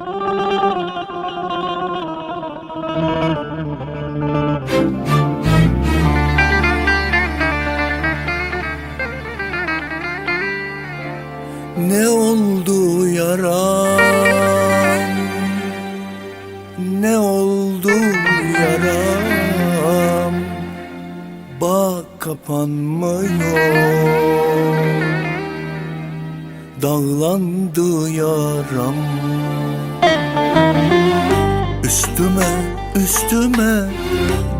Ne oldu yaram Ne oldu yaram? Bak kapanmıyor. Dağlandı yaram Üstüme üstüme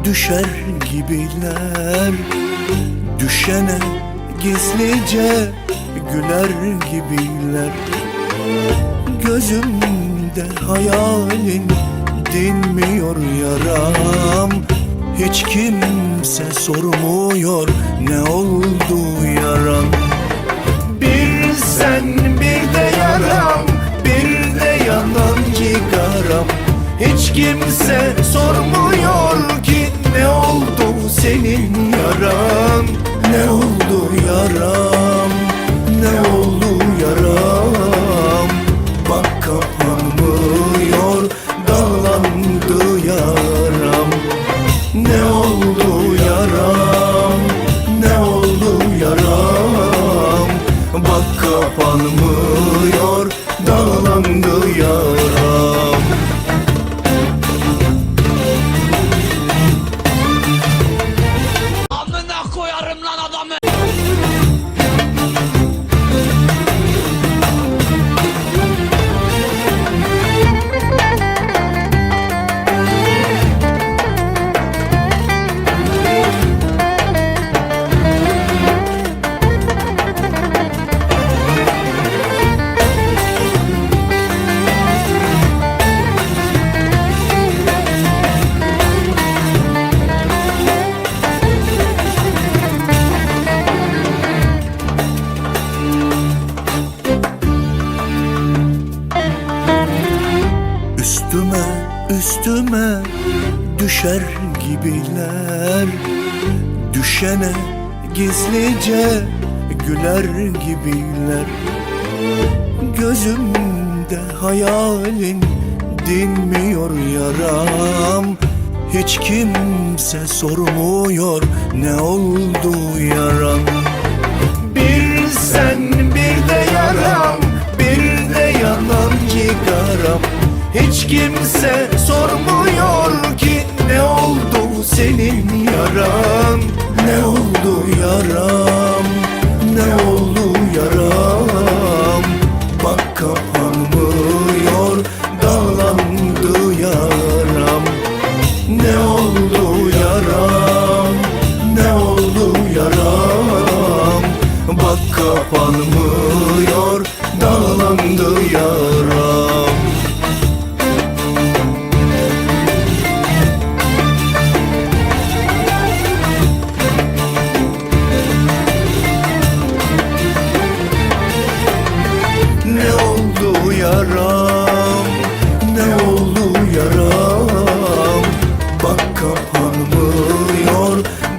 düşer gibiler. Düşene gizlice güler gibiler. Gözümde hayalin dinmiyor yaram. Hiç kimse sormuyor ne oldu yaram. Bir sen Kimse sormuyor ki ne oldu senin yaran? Ne oldu yaram? Ne oldu yaram? Bak kapanmıyor dağlandı yaram. Ne oldu yaram? Ne oldu yaram? Bak kapanmıyor dağlandı Üstüme düşer gibiler. Düşene gizlice güler gibiler. Gözümde hayalin dinmiyor yaram. Hiç kimse sormuyor ne oldu yaram kimse sormuyor ki ne oldu senin yaran? Ne oldu yaram? Ne oldu yaram? Bak kapanmıyor dağlandı yaram. Ne oldu yaram? Ne oldu yaram? Bak kapanmıyor Bak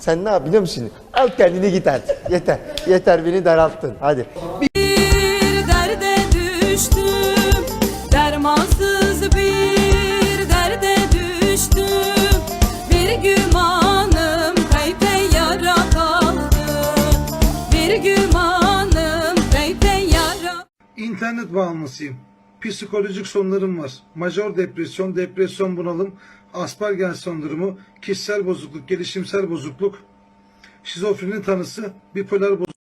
Sen ne yap biliyor musun? Al kendini git artık. Yeter. Yeter beni daralttın. Hadi. Bir derde düştüm Dermansız bir derde düştüm Bir gümanım kayıp yara kaldı Bir gümanım kayıp yara İnternet bağımlısıyım. Psikolojik sorunlarım var. Major depresyon, depresyon bunalım, Asperger sendromu, kişisel bozukluk, gelişimsel bozukluk, şizofreni tanısı, bipolar bozukluk.